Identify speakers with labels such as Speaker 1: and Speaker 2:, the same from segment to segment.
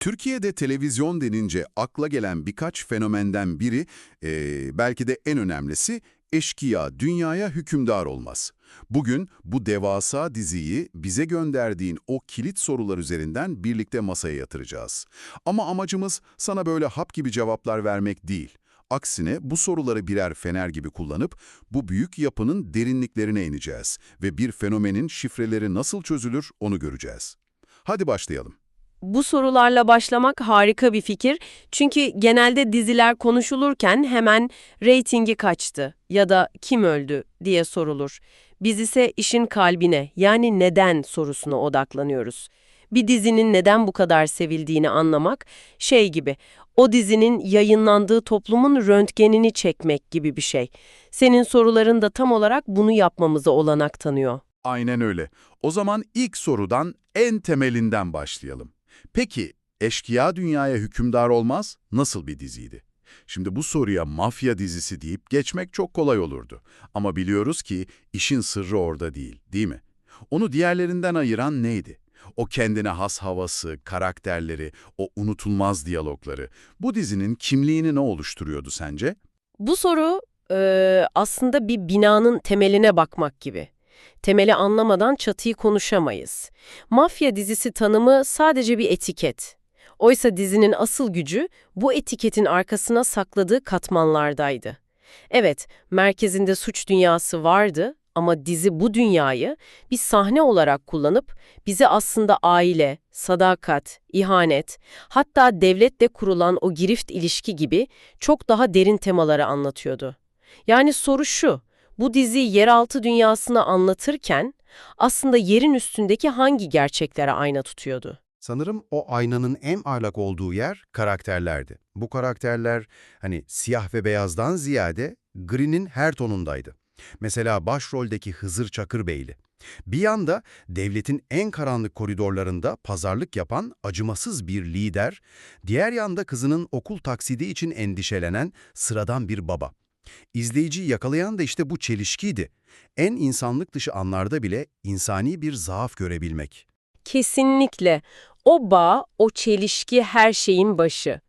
Speaker 1: Türkiye'de televizyon denince akla gelen birkaç fenomenden biri, eee, belki de en önemlisi, eşkıya dünyaya hükümdar olmaz. Bugün bu devasa diziyi bize gönderdiğin o kilit sorular üzerinden birlikte masaya yatıracağız. Ama amacımız sana böyle hap gibi cevaplar vermek değil. Aksine bu soruları birer fener gibi kullanıp bu büyük yapının derinliklerine ineceğiz ve bir fenomenin şifreleri nasıl çözülür onu göreceğiz. Hadi başlayalım.
Speaker 2: Bu sorularla başlamak harika bir fikir. Çünkü genelde diziler konuşulurken hemen reytingi kaçtı ya da kim öldü diye sorulur. Biz ise işin kalbine yani neden sorusuna odaklanıyoruz. Bir dizinin neden bu kadar sevildiğini anlamak şey gibi, o dizinin yayınlandığı toplumun röntgenini çekmek gibi bir şey. Senin soruların da tam olarak bunu yapmamıza olanak tanıyor.
Speaker 1: Aynen öyle. O zaman ilk sorudan en temelinden başlayalım. Peki, Eşkıya Dünyaya Hükümdar Olmaz nasıl bir diziydi? Şimdi bu soruya mafya dizisi deyip geçmek çok kolay olurdu. Ama biliyoruz ki işin sırrı orada değil, değil mi? Onu diğerlerinden ayıran neydi? O kendine has havası, karakterleri, o unutulmaz diyalogları. Bu dizinin kimliğini ne oluşturuyordu sence?
Speaker 2: Bu soru eee, aslında bir binanın temeline bakmak gibi. Temeli anlamadan çatıyı konuşamayız. Mafya dizisi tanımı sadece bir etiket. Oysa dizinin asıl gücü bu etiketin arkasına sakladığı katmanlardaydı. Evet, merkezinde suç dünyası vardı ama dizi bu dünyayı bir sahne olarak kullanıp bize aslında aile, sadakat, ihanet, hatta devletle kurulan o girift ilişki gibi çok daha derin temaları anlatıyordu. Yani soru şu, bu dizi yeraltı dünyasını anlatırken aslında yerin üstündeki hangi gerçeklere ayna tutuyordu?
Speaker 3: Sanırım o aynanın en aylak olduğu yer karakterlerdi. Bu karakterler hani siyah ve beyazdan ziyade gri'nin her tonundaydı. Mesela başroldeki Hızır Çakırbeyli. Bir yanda devletin en karanlık koridorlarında pazarlık yapan acımasız bir lider, diğer yanda kızının okul taksidi için endişelenen sıradan bir baba. İzleyiciyi yakalayan da işte bu çelişkiydi. En insanlık dışı anlarda bile insani bir zaaf görebilmek.
Speaker 2: Kesinlikle. O bağ, o çelişki her şeyin başı.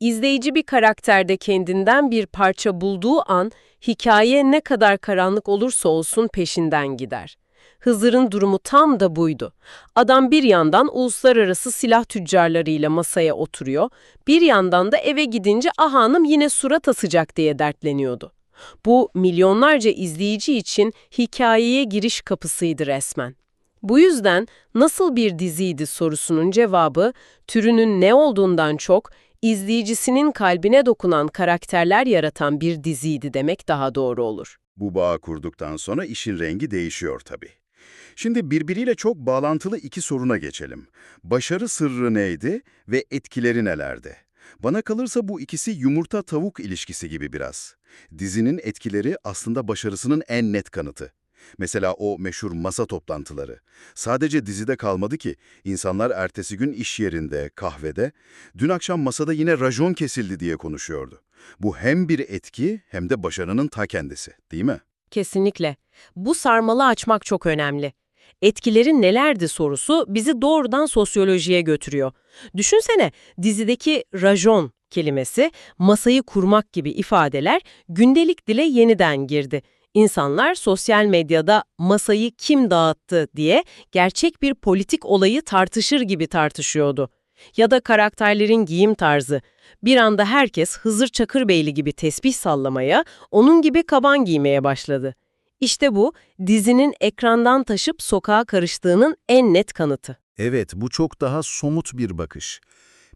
Speaker 2: İzleyici bir karakterde kendinden bir parça bulduğu an, hikaye ne kadar karanlık olursa olsun peşinden gider. Hızır'ın durumu tam da buydu. Adam bir yandan uluslararası silah tüccarlarıyla masaya oturuyor, bir yandan da eve gidince ah hanım yine surat asacak diye dertleniyordu. Bu milyonlarca izleyici için hikayeye giriş kapısıydı resmen. Bu yüzden nasıl bir diziydi sorusunun cevabı türünün ne olduğundan çok izleyicisinin kalbine dokunan karakterler yaratan bir diziydi demek daha doğru olur.
Speaker 1: Bu bağı kurduktan sonra işin rengi değişiyor tabii. Şimdi birbiriyle çok bağlantılı iki soruna geçelim. Başarı sırrı neydi ve etkileri nelerdi? Bana kalırsa bu ikisi yumurta-tavuk ilişkisi gibi biraz. Dizinin etkileri aslında başarısının en net kanıtı. Mesela o meşhur masa toplantıları. Sadece dizide kalmadı ki, insanlar ertesi gün iş yerinde, kahvede, dün akşam masada yine rajon kesildi diye konuşuyordu. Bu hem bir etki hem de başarının ta kendisi, değil mi?
Speaker 2: Kesinlikle. Bu sarmalı açmak çok önemli. Etkileri nelerdi sorusu bizi doğrudan sosyolojiye götürüyor. Düşünsene dizideki rajon kelimesi, masayı kurmak gibi ifadeler gündelik dile yeniden girdi. İnsanlar sosyal medyada masayı kim dağıttı diye gerçek bir politik olayı tartışır gibi tartışıyordu. Ya da karakterlerin giyim tarzı. Bir anda herkes Hızır Çakırbeyli gibi tesbih sallamaya, onun gibi kaban giymeye başladı. İşte bu, dizinin ekrandan taşıp sokağa karıştığının en net kanıtı.
Speaker 3: Evet, bu çok daha somut bir bakış.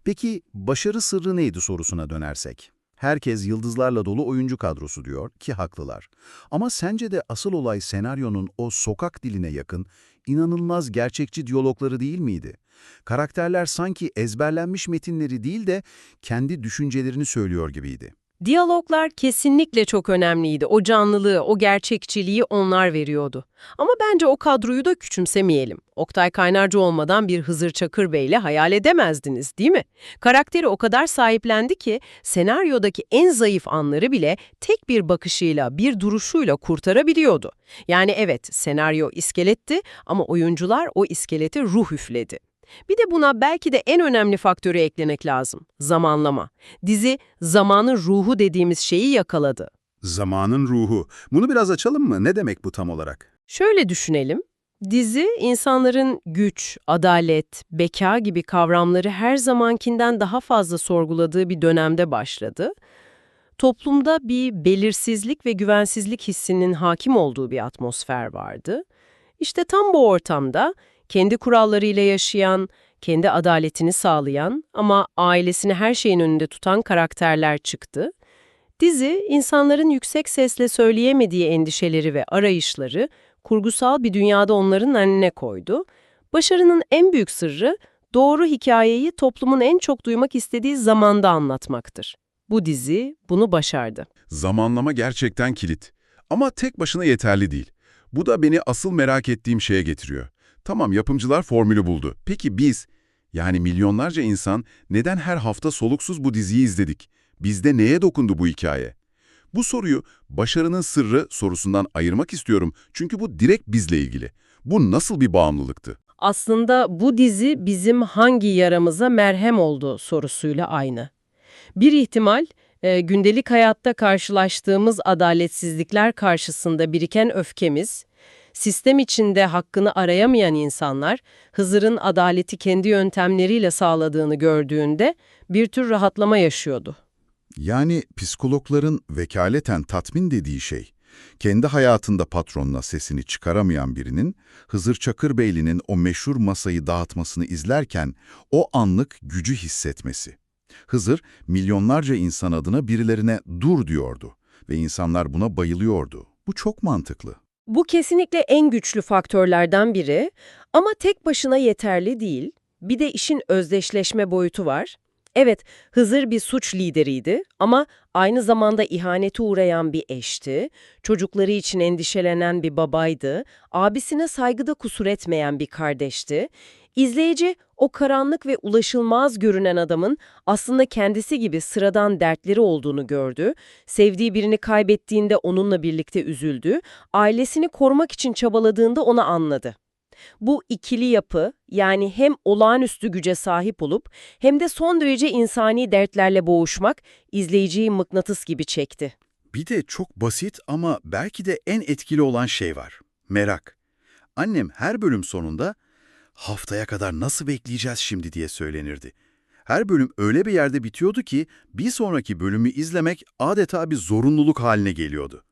Speaker 3: Peki başarı sırrı neydi sorusuna dönersek? Herkes yıldızlarla dolu oyuncu kadrosu diyor ki haklılar. Ama sence de asıl olay senaryonun o sokak diline yakın, inanılmaz gerçekçi diyalogları değil miydi? Karakterler sanki ezberlenmiş metinleri değil de kendi düşüncelerini söylüyor gibiydi.
Speaker 2: Diyaloglar kesinlikle çok önemliydi. O canlılığı, o gerçekçiliği onlar veriyordu. Ama bence o kadroyu da küçümsemeyelim. Oktay Kaynarca olmadan bir Hızır Çakır Bey'le hayal edemezdiniz değil mi? Karakteri o kadar sahiplendi ki senaryodaki en zayıf anları bile tek bir bakışıyla, bir duruşuyla kurtarabiliyordu. Yani evet senaryo iskeletti ama oyuncular o iskelete ruh üfledi. Bir de buna belki de en önemli faktörü eklemek lazım. Zamanlama. Dizi zamanın ruhu dediğimiz şeyi yakaladı.
Speaker 4: Zamanın ruhu. Bunu biraz açalım mı? Ne demek bu tam olarak?
Speaker 2: Şöyle düşünelim. Dizi, insanların güç, adalet, beka gibi kavramları her zamankinden daha fazla sorguladığı bir dönemde başladı. Toplumda bir belirsizlik ve güvensizlik hissinin hakim olduğu bir atmosfer vardı. İşte tam bu ortamda kendi kurallarıyla yaşayan, kendi adaletini sağlayan ama ailesini her şeyin önünde tutan karakterler çıktı. Dizi, insanların yüksek sesle söyleyemediği endişeleri ve arayışları kurgusal bir dünyada onların önüne koydu. Başarının en büyük sırrı doğru hikayeyi toplumun en çok duymak istediği zamanda anlatmaktır. Bu dizi bunu başardı.
Speaker 5: Zamanlama gerçekten kilit. Ama tek başına yeterli değil. Bu da beni asıl merak ettiğim şeye getiriyor. Tamam yapımcılar formülü buldu. Peki biz, yani milyonlarca insan neden her hafta soluksuz bu diziyi izledik? Bizde neye dokundu bu hikaye? Bu soruyu başarının sırrı sorusundan ayırmak istiyorum çünkü bu direkt bizle ilgili. Bu nasıl bir bağımlılıktı?
Speaker 2: Aslında bu dizi bizim hangi yaramıza merhem oldu sorusuyla aynı. Bir ihtimal, e, gündelik hayatta karşılaştığımız adaletsizlikler karşısında biriken öfkemiz, sistem içinde hakkını arayamayan insanlar, Hızır'ın adaleti kendi yöntemleriyle sağladığını gördüğünde bir tür rahatlama yaşıyordu.
Speaker 1: Yani psikologların vekaleten tatmin dediği şey, kendi hayatında patronuna sesini çıkaramayan birinin Hızır Çakırbeyli'nin o meşhur masayı dağıtmasını izlerken o anlık gücü hissetmesi. Hızır milyonlarca insan adına birilerine dur diyordu ve insanlar buna bayılıyordu. Bu çok mantıklı.
Speaker 2: Bu kesinlikle en güçlü faktörlerden biri ama tek başına yeterli değil. Bir de işin özdeşleşme boyutu var. Evet, Hızır bir suç lideriydi ama aynı zamanda ihanete uğrayan bir eşti, çocukları için endişelenen bir babaydı, abisine saygıda kusur etmeyen bir kardeşti. İzleyici o karanlık ve ulaşılmaz görünen adamın aslında kendisi gibi sıradan dertleri olduğunu gördü, sevdiği birini kaybettiğinde onunla birlikte üzüldü, ailesini korumak için çabaladığında onu anladı. Bu ikili yapı yani hem olağanüstü güce sahip olup hem de son derece insani dertlerle boğuşmak izleyiciyi mıknatıs gibi çekti.
Speaker 1: Bir de çok basit ama belki de en etkili olan şey var. Merak. Annem her bölüm sonunda haftaya kadar nasıl bekleyeceğiz şimdi diye söylenirdi. Her bölüm öyle bir yerde bitiyordu ki bir sonraki bölümü izlemek adeta bir zorunluluk haline geliyordu.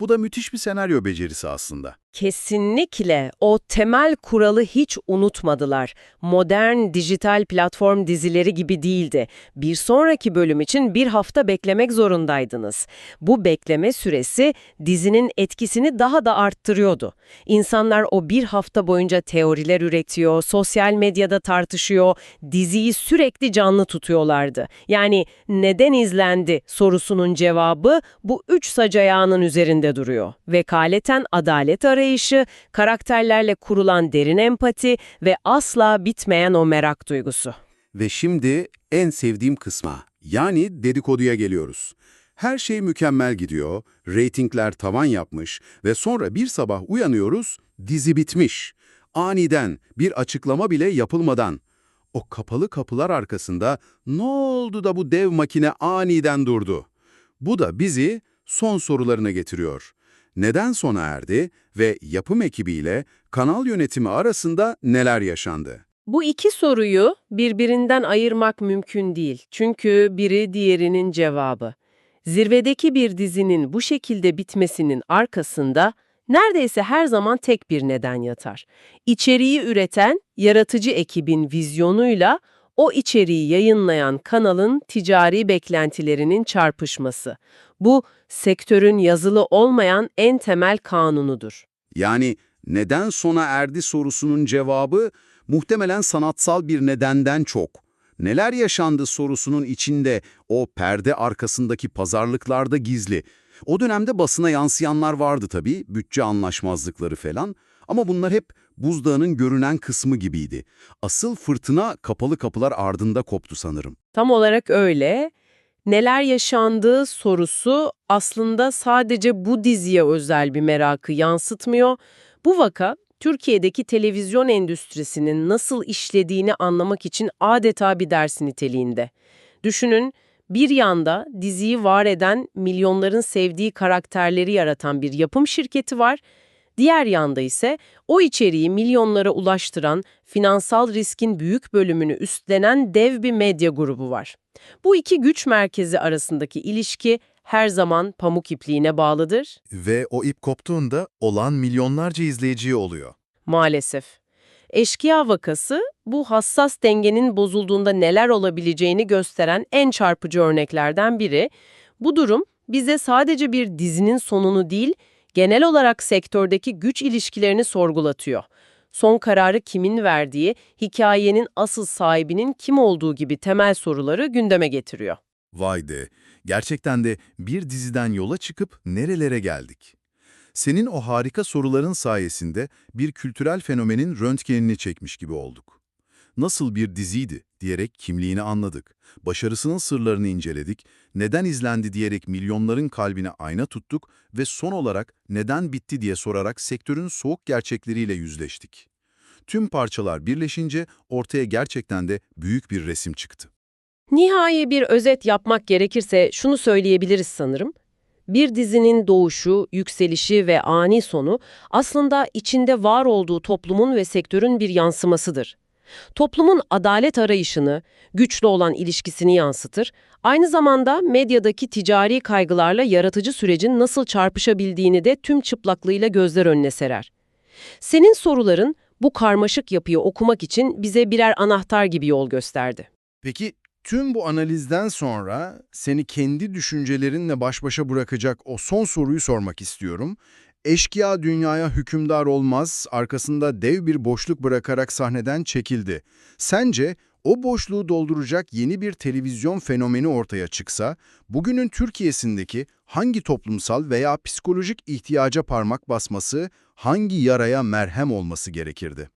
Speaker 1: Bu da müthiş bir senaryo becerisi aslında.
Speaker 2: Kesinlikle o temel kuralı hiç unutmadılar. Modern dijital platform dizileri gibi değildi. Bir sonraki bölüm için bir hafta beklemek zorundaydınız. Bu bekleme süresi dizinin etkisini daha da arttırıyordu. İnsanlar o bir hafta boyunca teoriler üretiyor, sosyal medyada tartışıyor, diziyi sürekli canlı tutuyorlardı. Yani neden izlendi sorusunun cevabı bu üç sac üzerinde duruyor. Vekaleten adalet arayışı, karakterlerle kurulan derin empati ve asla bitmeyen o merak duygusu.
Speaker 4: Ve şimdi en sevdiğim kısma, yani dedikoduya geliyoruz. Her şey mükemmel gidiyor, reytingler tavan yapmış ve sonra bir sabah uyanıyoruz, dizi bitmiş. Aniden, bir açıklama bile yapılmadan. O kapalı kapılar arkasında ne oldu da bu dev makine aniden durdu? Bu da bizi son sorularına getiriyor. Neden sona erdi ve yapım ekibiyle kanal yönetimi arasında neler yaşandı?
Speaker 2: Bu iki soruyu birbirinden ayırmak mümkün değil. Çünkü biri diğerinin cevabı. Zirvedeki bir dizinin bu şekilde bitmesinin arkasında neredeyse her zaman tek bir neden yatar. İçeriği üreten yaratıcı ekibin vizyonuyla o içeriği yayınlayan kanalın ticari beklentilerinin çarpışması. Bu sektörün yazılı olmayan en temel kanunudur.
Speaker 4: Yani neden sona erdi sorusunun cevabı muhtemelen sanatsal bir nedenden çok. Neler yaşandı sorusunun içinde o perde arkasındaki pazarlıklarda gizli. O dönemde basına yansıyanlar vardı tabii, bütçe anlaşmazlıkları falan. Ama bunlar hep buzdağının görünen kısmı gibiydi. Asıl fırtına kapalı kapılar ardında koptu sanırım.
Speaker 2: Tam olarak öyle. Neler yaşandığı sorusu aslında sadece bu diziye özel bir merakı yansıtmıyor. Bu vaka Türkiye'deki televizyon endüstrisinin nasıl işlediğini anlamak için adeta bir ders niteliğinde. Düşünün, bir yanda diziyi var eden, milyonların sevdiği karakterleri yaratan bir yapım şirketi var, diğer yanda ise o içeriği milyonlara ulaştıran, finansal riskin büyük bölümünü üstlenen dev bir medya grubu var. Bu iki güç merkezi arasındaki ilişki her zaman pamuk ipliğine bağlıdır.
Speaker 1: Ve o ip koptuğunda olan milyonlarca izleyiciye oluyor.
Speaker 2: Maalesef. Eşkıya vakası bu hassas dengenin bozulduğunda neler olabileceğini gösteren en çarpıcı örneklerden biri. Bu durum bize sadece bir dizinin sonunu değil, genel olarak sektördeki güç ilişkilerini sorgulatıyor. Son kararı kimin verdiği, hikayenin asıl sahibinin kim olduğu gibi temel soruları gündeme getiriyor.
Speaker 1: Vay de, gerçekten de bir diziden yola çıkıp nerelere geldik? Senin o harika soruların sayesinde bir kültürel fenomenin röntgenini çekmiş gibi olduk. Nasıl bir diziydi diyerek kimliğini anladık. Başarısının sırlarını inceledik, neden izlendi diyerek milyonların kalbine ayna tuttuk ve son olarak neden bitti diye sorarak sektörün soğuk gerçekleriyle yüzleştik. Tüm parçalar birleşince ortaya gerçekten de büyük bir resim çıktı.
Speaker 2: Nihai bir özet yapmak gerekirse şunu söyleyebiliriz sanırım. Bir dizinin doğuşu, yükselişi ve ani sonu aslında içinde var olduğu toplumun ve sektörün bir yansımasıdır. Toplumun adalet arayışını, güçlü olan ilişkisini yansıtır, aynı zamanda medyadaki ticari kaygılarla yaratıcı sürecin nasıl çarpışabildiğini de tüm çıplaklığıyla gözler önüne serer. Senin soruların bu karmaşık yapıyı okumak için bize birer anahtar gibi yol gösterdi.
Speaker 6: Peki tüm bu analizden sonra seni kendi düşüncelerinle baş başa bırakacak o son soruyu sormak istiyorum. Eşkıya dünyaya hükümdar olmaz, arkasında dev bir boşluk bırakarak sahneden çekildi. Sence o boşluğu dolduracak yeni bir televizyon fenomeni ortaya çıksa, bugünün Türkiye'sindeki hangi toplumsal veya psikolojik ihtiyaca parmak basması, hangi yaraya merhem olması gerekirdi?